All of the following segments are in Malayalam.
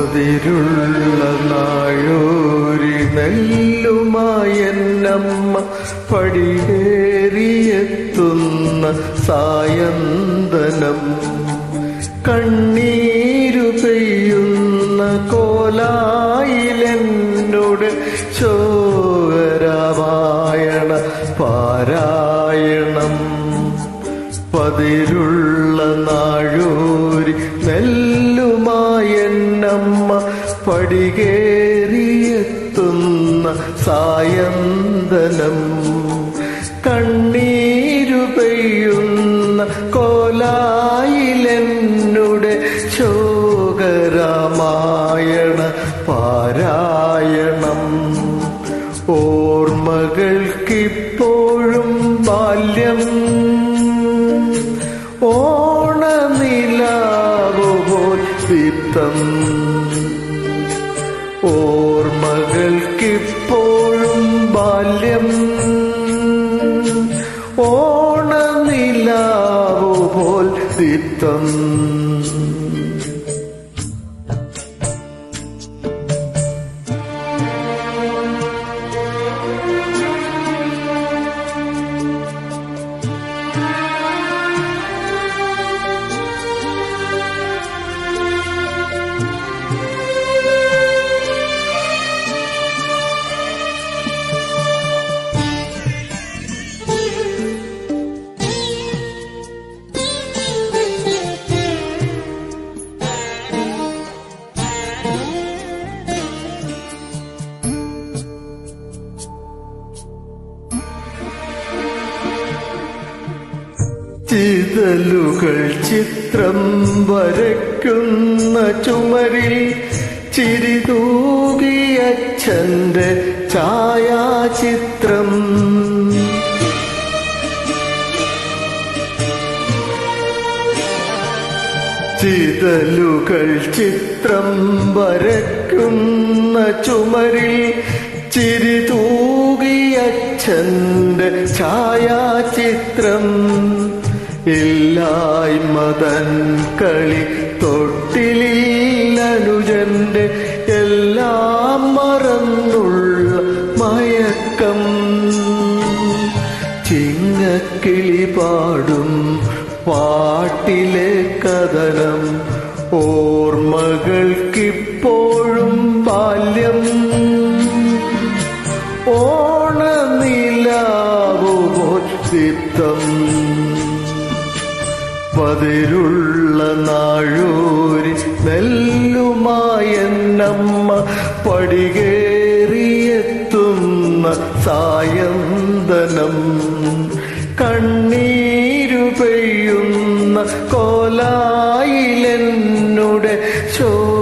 പതിരുള്ള നാഴോരി നെല്ലുമായെന്നമ്മ പടിയേറിയെത്തുന്ന സായന്തനം. കണ്ണീരു പെയ്യുന്ന കോലായിലെന്നോട് ചോരാമായണ പാരായണം. പതിരുള്ള പടികേറിയെത്തുന്ന സായന്തനം. കണ്ണീരു പെയ്യുന്ന കോലായിലെന്നുടെ ശോകരാമായണ പാരായണം. ഓർമ്മകൾക്കിപ്പോഴും ബാല്യം. ഓണനിലാവുപോൽ ദീപ്തം? ഓർമ്മകൾക്കിപ്പോഴും ബാല്യം. ഓണനിലാവുപോൽ ദീപ്തം ചിതലുകൾ ചിത്രം വരയ്ക്കുന്ന ചുമരിൽ ചിരിതൂകിയച്ഛന്റെ ഛായാചിത്രം. ചിതലുകൾ ചിത്രം വരയ്ക്കുന്ന ചുമരിൽ ചിരിതൂകിയച്ഛന്റെ ഛായാചിത്രം. ഇല്ലായ്മതൻ കളി തൊട്ടിലനുജന്റെ എല്ലാം മറന്നുള്ള മയക്കം. ചിങ്ങക്കിളി പാടും പാട്ടിലെ കഥനം ഓർമ്മകൾക്കിപ്പോഴും ബാല്യം. ഓണനിലാവുമോ ചിത്തം? പതിരുള്ള നാഴൂരി നെല്ലുമായെന്നമ്മ പടികേറിയെത്തുന്ന സായന്തനം. കണ്ണീരു പെയ്യുന്ന കോലായിലെന്നുടെ ശോകരാമായണ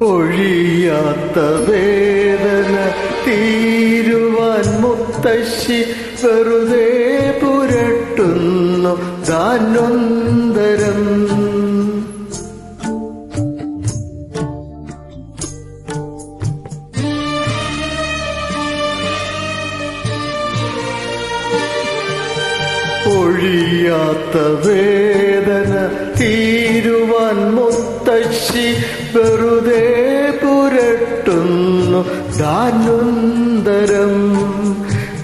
ഒഴിയാത്ത വേദന തീരുവാൻ മുത്തശ്ശി വെറുതെ പുരട്ടുന്നു താനൊന്തരം ഒഴിയാത്ത വേദന തീരുവാൻ മുത്തശ്ശി വെറുതെ പുരട്ടുന്നു ദാനുന്തരം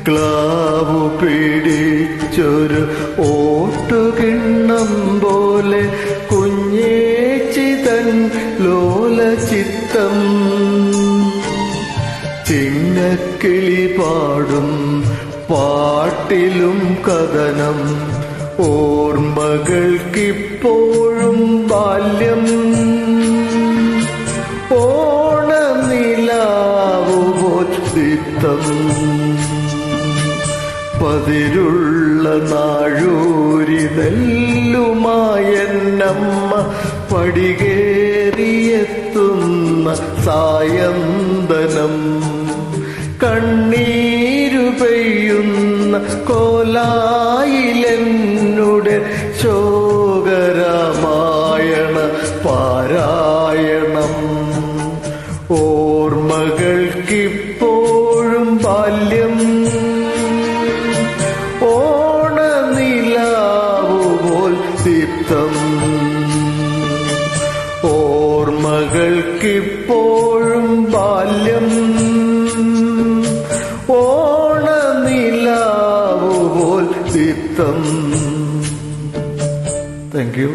ക്ലാവു പിടിച്ചൊരു ഓട്ടുകിണ്ണം പോലെ കുഞ്ഞേച്ചിതൻ ലോലചിത്തം. ചിങ്ങക്കിളി പാടും പാട്ടിലും കഥനം. ഓർമ്മകൾക്കിപ്പോഴും ബാല്യം പതിരുള്ള നാഴൂരി നെല്ലുമായെന്നമ്മ പടികേറിയെത്തുന്ന സായന്തനം. കണ്ണീരു പെയ്യുന്ന കോലായിലെന്നുടെ ഓർമ്മകൾക്കിപ്പോഴും ബാല്യം. ഓണനിലാവുപോൽ ചിത്തം താങ്ക് യു